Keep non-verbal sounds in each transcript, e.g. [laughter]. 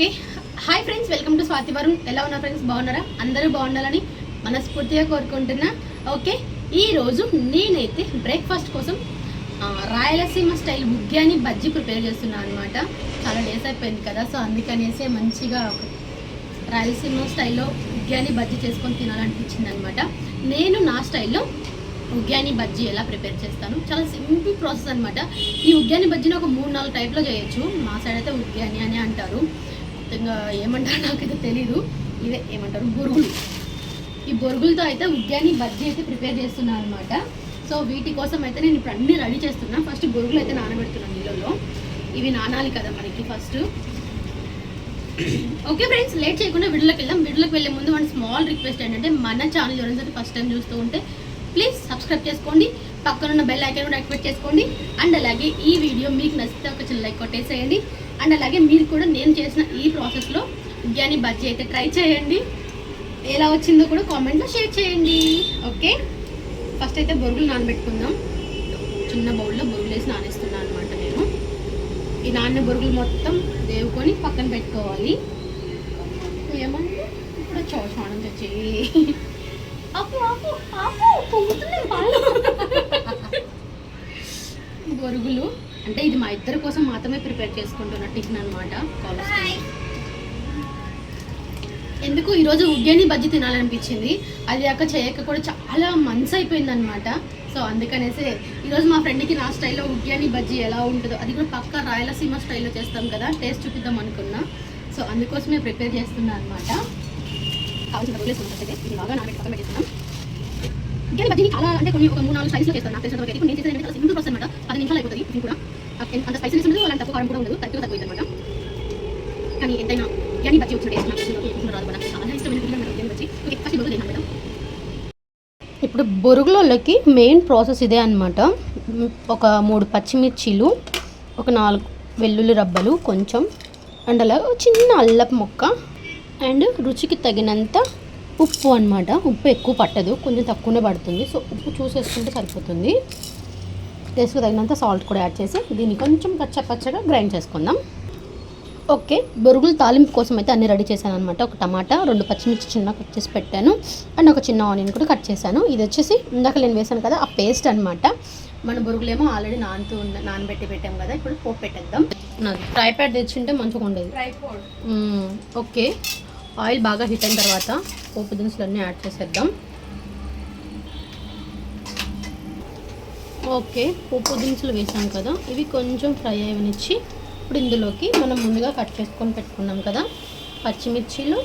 Okay hi friends welcome to Swathi Varun. ఎలా ఉన్నారు friends? బాగున్నారా? అందరూ బాగుండాలని మనస్ఫూర్తిగా కోరుకుంటున్నా. ఓకే ఈరోజు నేనైతే బ్రేక్ఫాస్ట్ కోసం రాయలసీమ స్టైల్ ముగ్గాని బజ్జీ ప్రిపేర్ చేస్తున్నాను అనమాట చాలా డేస్ అయిపోయింది కదా సో అందుకనేసి మంచిగా రాయలసీమ స్టైల్లో ఉగ్యాని బజ్జీ చేసుకొని తినాలనిపించింది అనమాట నేను నా స్టైల్లో ఉగ్యాని బజ్జీ ఎలా ప్రిపేర్ చేస్తాను. చాలా సింపుల్ ప్రాసెస్ అనమాట ఈ ఉగ్యాని బజ్జీని ఒక మూడు నాలుగు టైప్లో చేయొచ్చు. మా సైడ్ అయితే ఉగ్యాని అని అంటారు. ఇంకా ఏమంటారు నాకైతే తెలీదు. ఇదే ఏమంటారు బొరుగులు. ఈ బొరుగులతో అయితే ఉద్యాన్ని బజ్జీ అయితే ప్రిపేర్ చేస్తున్నాను అనమాట సో వీటి కోసం అయితే నేను ఇప్పుడు అన్ని రెడీ చేస్తున్నా. ఫస్ట్ బొరుగులు అయితే నానబెడుతున్నాను నీళ్ళలో. ఇవి నానాలి కదా మనకి ఫస్ట్. ఓకే ఫ్రెండ్స్ లేట్ చేయకుండా వీడియోలోకి వెళ్దాం. వీడియోలోకి వెళ్ళే ముందు మన స్మాల్ రిక్వెస్ట్ ఏంటంటే మన ఛానల్ ఎవరైనా ఫస్ట్ టైం చూస్తూ ఉంటే ప్లీజ్ సబ్స్క్రైబ్ చేసుకోండి. పక్కన ఉన్న బెల్ ఐకాన్ కూడా యాక్టివేట్ చేసుకోండి. అండ్ అలాగే ఈ వీడియో మీకు నచ్చితే ఒక చిన్న లైక్ కొట్టేసేయండి. అండ్ అలాగే మీరు కూడా నేను చేసిన ఈ ప్రాసెస్లో బిర్యానీ బజ్జీ అయితే ట్రై చేయండి. ఎలా వచ్చిందో కూడా కామెంట్లో షేర్ చేయండి. ఓకే? ఫస్ట్ అయితే బొరుగులు నానబెట్టుకుందాం. చిన్న బౌల్లో బొరుగులు వేసి నానేస్తున్నాను అనమాట నేను. ఈ నాన్న బొరుగులు మొత్తం దేవుకొని పక్కన పెట్టుకోవాలి. ఏమంటే ఇప్పుడు చోచోణం తెచ్చి ఆపు ఆపు ఆపు పొంగుతున్నాయి బొరుగులు. అంటే ఇది మా ఇద్దరి కోసం మాత్రమే ప్రిపేర్ చేసుకుంటున్న టిఫిన్ అనమాట కాలేజ్ ఎందుకు ఈరోజు ఉగ్గాని బజ్జీ తినాలనిపించింది? అది అక్క చేయక కూడా చాలా మంత్స్ అయిపోయింది అనమాట సో అందుకనేసి ఈరోజు మా ఫ్రెండ్కి నా స్టైల్లో ఉగ్గాని బజ్జీ ఎలా ఉంటుందో అది కూడా పక్క రాయలసీమ స్టైల్లో చేస్తాం కదా టేస్ట్ చూపిద్దాం అనుకున్నా. సో అందుకోసమే ప్రిపేర్ చేస్తున్నా అనమాట కావాల్సిన ఇది బాగా నానబెట్టి పక్కన పెట్టేస్తున్నాం. ఇంకా బజ్జీని చాలా అంటే కొన్ని ఒక మూడు నాలుగు స్పైస్లో చేస్తాను నాకు తెలిసిన వరకు ఇప్పుడు నేను చేసేది ఏంటంటే చాలా సింపుల్ ప్రాసెస్ అనమాట. పది నిమిషాలు అయిపోతుంది ఇది కూడా. అంత స్పైసీనెస్ ఉండదు అలాంటి తక్కువ కారం కూడా ఉండదు. తక్కువ తక్కువ అనమాట కానీ ఎంతైనా బిర్యానీ బజ్జీ వచ్చిన టేస్ట్ నాకు రాదు నాకు చాలా ఇష్టమైన బిర్యానీ నాకు బజ్జీ. ఓకే ఫస్ట్ బొరుగు తిన్నాను మేడం. ఇప్పుడు బొరుగులోకి మెయిన్ ప్రాసెస్ ఇదే అనమాట. ఒక మూడు పచ్చిమిర్చీలు ఒక నాలుగు వెల్లుల్లి రబ్బలు కొంచెం అండ్ అలాగే చిన్న అల్లపు మొక్క అండ్ రుచికి తగినంత ఉప్పు అనమాట ఉప్పు ఎక్కువ పట్టదు. కొంచెం తక్కువనే పడుతుంది. సో ఉప్పు చూసేసుకుంటే సరిపోతుంది. టేస్ట్కి తగినంత సాల్ట్ కూడా యాడ్ చేసి దీన్ని కొంచెం కచ్చా పచ్చగా గ్రైండ్ చేసుకుందాం. ఓకే. బొరుగులు తాలింపు కోసం అయితే అన్ని రెడీ చేశాను అనమాట ఒక టమాటా రెండు పచ్చిమిర్చి చిన్న కట్ చేసి పెట్టాను. అండ్ ఒక చిన్న ఆనియన్ కూడా కట్ చేశాను. ఇది వచ్చేసి ఇందాక నేను వేసాను కదా ఆ పేస్ట్ అనమాట మన బొరుగులేమో ఆల్రెడీ నానుతూ ఉన్న నానబెట్టి పెట్టాం కదా ఇప్పుడు పోపు పెట్టేద్దాం. నాకు ఫ్రై ప్యాడ్ తెచ్చింటే మంచిగా ఉండేది. ఓకే. ఆయిల్ బాగా హీట్ అయిన తర్వాత పోపు దినుసులు అన్నీ యాడ్ చేసేద్దాం. ఓకే పోపు దినుసులు వేసాం కదా. ఇవి కొంచెం ఫ్రై అయ్యనిచ్చి ఇప్పుడు ఇందులోకి మనం ముందుగా కట్ చేసుకొని పెట్టుకున్నాం కదా. పచ్చిమిర్చీలు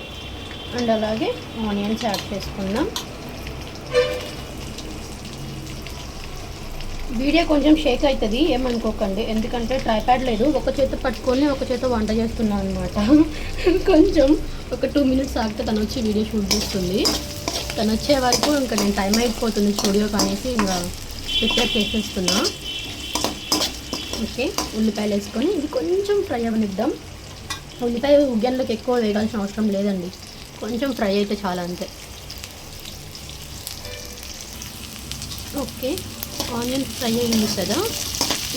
అండ్ అలాగే ఆనియన్స్ యాడ్ చేసుకుందాం. వీడియో కొంచెం షేక్ అవుతుంది ఏమనుకోకండి. ఎందుకంటే ట్రైప్యాడ్ లేదు ఒక చేత పట్టుకొని ఒక చేత వంట చేస్తున్నాను అనమాట [laughs] కొంచెం ఒక టూ మినిట్స్ ఆగితే తను వచ్చి వీడియో షూట్ చేస్తుంది. తను వచ్చే వరకు ఇంకా నేను టైం అయిపోతుంది స్టూడియో అనేసి ఇంకా ప్రిపేర్ చేసేస్తున్నా. ఓకే ఉల్లిపాయలు వేసుకొని ఇది కొంచెం ఫ్రై అవనిద్దాం. ఉల్లిపాయ ఉగ్గాన్లోకి ఎక్కువ వేయాల్సిన అవసరం లేదండి. కొంచెం ఫ్రై అయితే చాలా అంతే. ఓకే ఆనియన్ ఫ్రై అయింది కదా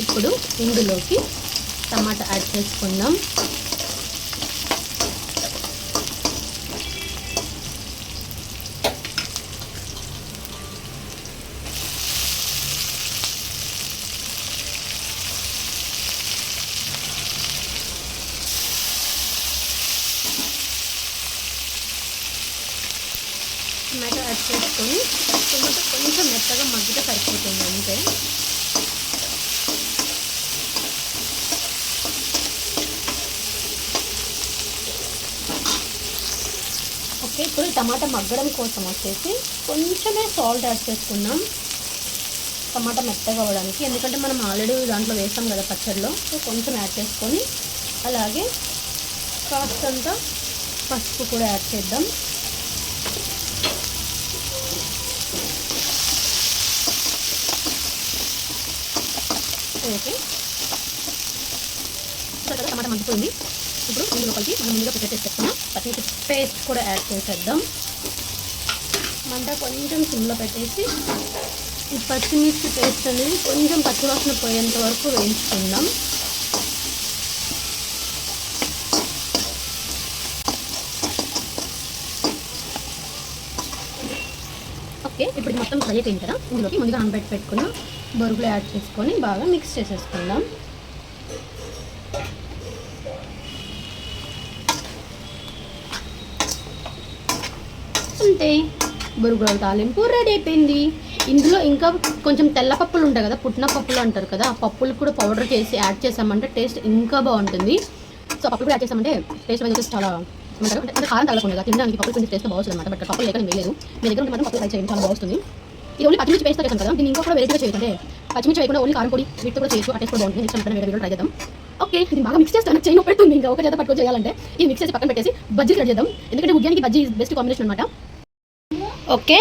ఇప్పుడు ఇందులోకి టమాటా యాడ్ చేసుకుందాం. టమాటో యాడ్ చేసుకొని టమాటో కొంచెం మెత్తగా మగ్గితే సరిపోతుంది అంతే. ఓకే ఇప్పుడు టమాటా మగ్గడం కోసం వచ్చేసి కొంచెమే సాల్ట్ యాడ్ చేసుకుందాం టమాటా మెత్తగా అవ్వడానికి ఎందుకంటే మనం ఆల్రెడీ దాంట్లో వేసాం కదా పచ్చడిలో సో కొంచెం యాడ్ చేసుకొని అలాగే కాస్తంత పసుపు కూడా యాడ్ చేద్దాం. వేస్తే చక్కగా టమాటా మగ్గిపోయింది. ఇప్పుడు ఇందు లోపలికి మనం ముందుగా ప్రిపేర్ చేసి పెట్టుకున్నాం పచ్చిమిర్చి పేస్ట్ కూడా యాడ్ చేసేద్దాం. మంట కొంచెం సిమ్లో పెట్టేసి ఈ పచ్చిమిర్చి పేస్ట్ అనేది కొంచెం పచ్చివాసన పోయేంత వరకు వేయించుకుందాం. ఓకే ఇప్పుడు మొత్తం ఫ్రై అయిపోయింది కదా. ఇందులోకి ముందుగా ఆన్బెట్ పెట్టుకున్నాం బొరుగులు యాడ్ చేసుకొని బాగా మిక్స్ చేసేసుకుందాం. అంతే బొరుగుల తాలింపు రెడీ అయిపోయింది. ఇందులో ఇంకా కొంచెం తెల్ల పప్పులు ఉంటాయి కదా పుట్టిన పప్పులు అంటారు కదా ఆ పప్పులు కూడా పౌడర్ చేసి యాడ్ చేసామంటే టేస్ట్ ఇంకా బాగుంటుంది. సో పప్పులు కూడా యాడ్ చేసామంటే టేస్ట్ అనేది చాలా అంటే కారం తగ్గకుండా తినడానికి పప్పులు కొంచెం టేస్ట్ బాగుంటుంది అనమాట బట్ పప్పులు లేక నేను వేయలేదు మీ దగ్గర ఉంటే మాత్రం పప్పులు ట్రై చేయండి చాలా బాగుంటుంది ఇది ఓన్లీ పచ్చిమిర్చి పేస్ట్ చేస్తాం కదా దీన్ని ఇంకా కూడా వెరైటీగా చేయొచ్చు అంటే పచ్చిమిర్చి వేయకుండా ఓన్లీ కారం పొడి వీటితో కూడా చేయొచ్చు ఆ టేస్ట్ కూడా బాగుంటుంది. నెక్స్ట్ టైం వేరే ట్రై చేద్దాం. ఓకే ఇది బాగా మిక్స్ చేస్తాను చేయను పెడుతుంది. ఇంకా ఒక చేత పట్టుకొని చేయాలంటే ఈ మిక్స్ చేసి పక్కన పెట్టేసి బజ్జీ రెడీ చేద్దాం. ఎందుకంటే ఉద్యానికి బజ్జీ బెస్ట్ కాంబినేషన్ అనమాట ఓకే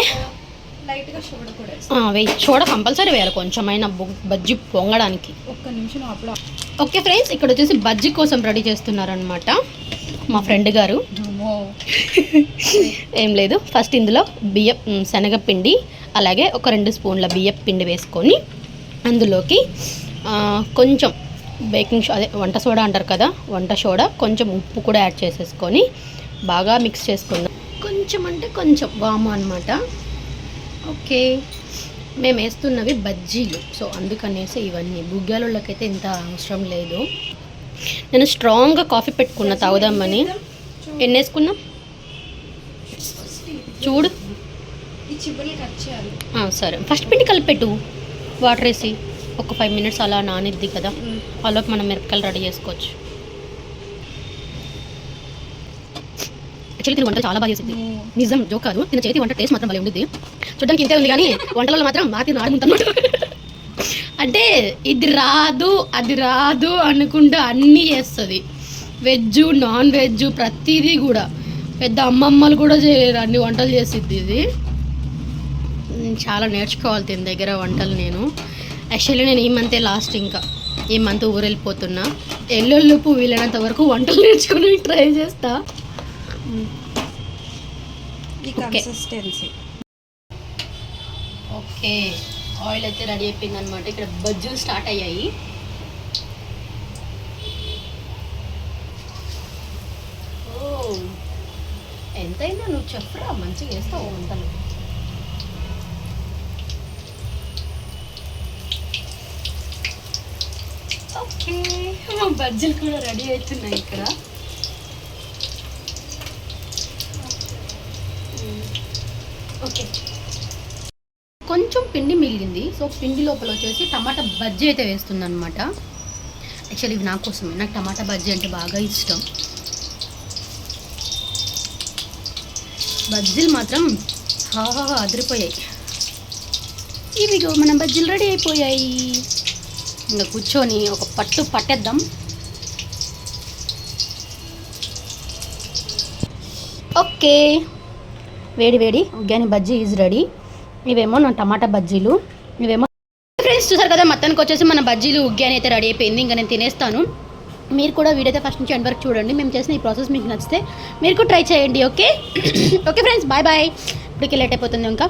వెయ్యి చూడ కంపల్సరీ వేయాలి కొంచెమైనా బజ్జీ పొంగడానికి. ఒక్క నిమిషం ఓకే ఫ్రెండ్స్ ఇక్కడ వచ్చేసి బజ్జీ కోసం రెడీ చేస్తున్నారనమాట మా ఫ్రెండ్ గారు. ఏం లేదు. ఫస్ట్ ఇందులో బియ్యం శనగపిండి అలాగే ఒక రెండు స్పూన్ల బియ్యం పిండి వేసుకొని అందులోకి కొంచెం బేకింగ్ అదే వంట సోడా అంటారు కదా వంట సోడా కొంచెం ఉప్పు కూడా యాడ్ చేసేసుకొని బాగా మిక్స్ చేసుకుందాం కొంచెం అంటే కొంచెం వాము అనమాట ఓకే. మేము వేస్తున్నవి బజ్జీలు. సో అందుకనేసి ఇవన్నీ. బుగ్గాలకైతే ఇంత అవసరం లేదు. నేను స్ట్రాంగ్గా కాఫీ పెట్టుకున్న తాగుదామని ఎన్ని వేసుకున్నా చూడు సరే. ఫస్ట్ పిండి కలిపెట్టు. వాటర్ వేసి ఒక ఫైవ్ మినిట్స్ అలా నానిద్ది కదా. అలాగే మనం మిరపకాయలు రెడీ చేసుకోవచ్చు. యాక్చువల్లీ తిని వంట చాలా బాగా చేసింది నిజం జోక్ కాదు. తిన చేతి వంట టేస్ట్ మాత్రం భలే ఉండిద్ది. చూడడానికి ఇంతే ఉంది కానీ వంటలలో మాత్రం మాతి నాడుకుంటామాట అంటే ఇది రాదు అది రాదు అనుకుంటూ అన్నీ చేస్తుంది. వెజ్ నాన్ వెజ్ ప్రతిదీ కూడా. పెద్ద అమ్మమ్మలు కూడా చేయరు అన్ని వంటలు చేసిద్ది ఇది. చాలా నేర్చుకోవాలి దీని దగ్గర వంటలు నేను. యాక్చువల్లీ నేను ఈ మంతే లాస్ట్ ఇంకా. ఈ మంత్ ఊరెళ్ళిపోతున్నా. ఎల్లుళ్ళుపు వీలైనంత వరకు వంటలు నేర్చుకుని ట్రై చేస్తా. ఓకే ఆయిల్ అయితే రెడీ అయిపోయింది అనమాట ఇక్కడ బజ్జులు స్టార్ట్ అయ్యాయి. ఎంతైనా నువ్వు చెప్పరా మంచిగా వేస్తావు వంటలు. ఓకే మా బజ్జీలు కూడా రెడీ అవుతున్నాయి ఇక్కడ. ఓకే. కొంచెం పిండి మిగిలింది సో పిండి లోపల వచ్చేసి టమాటా బజ్జీ అయితే వేస్తుంది అనమాట యాక్చువల్లీ ఇవి నా కోసమే నాకు టమాటా బజ్జీ అంటే బాగా ఇష్టం. బజ్జీలు మాత్రం హాహా అదిరిపోయాయి. ఇవిగో మన బజ్జీలు రెడీ అయిపోయాయి. ఇంకా కూర్చొని ఒక పట్టు పట్టేద్దాం. ఓకే. వేడి వేడి ఉగ్గాని బజ్జీ ఈజ్ రెడీ ఇవేమో నా టమాటా బజ్జీలు. ఇవేమో ఫ్రెండ్స్ చూసారు కదా మొత్తానికి వచ్చేసి మన బజ్జీలు ఉగ్గాని అయితే రెడీ అయిపోయింది. ఇంకా నేను తినేస్తాను. మీరు కూడా వీడియో ఫస్ట్ నుంచి ఎండ్ వరకు చూడండి. మేము చేసిన ఈ ప్రాసెస్ మీకు నచ్చితే మీరు కూడా ట్రై చేయండి okay? [clears throat] Okay friends bye bye. ఇప్పటికి లేట్ అయిపోతుంది ఇంకా.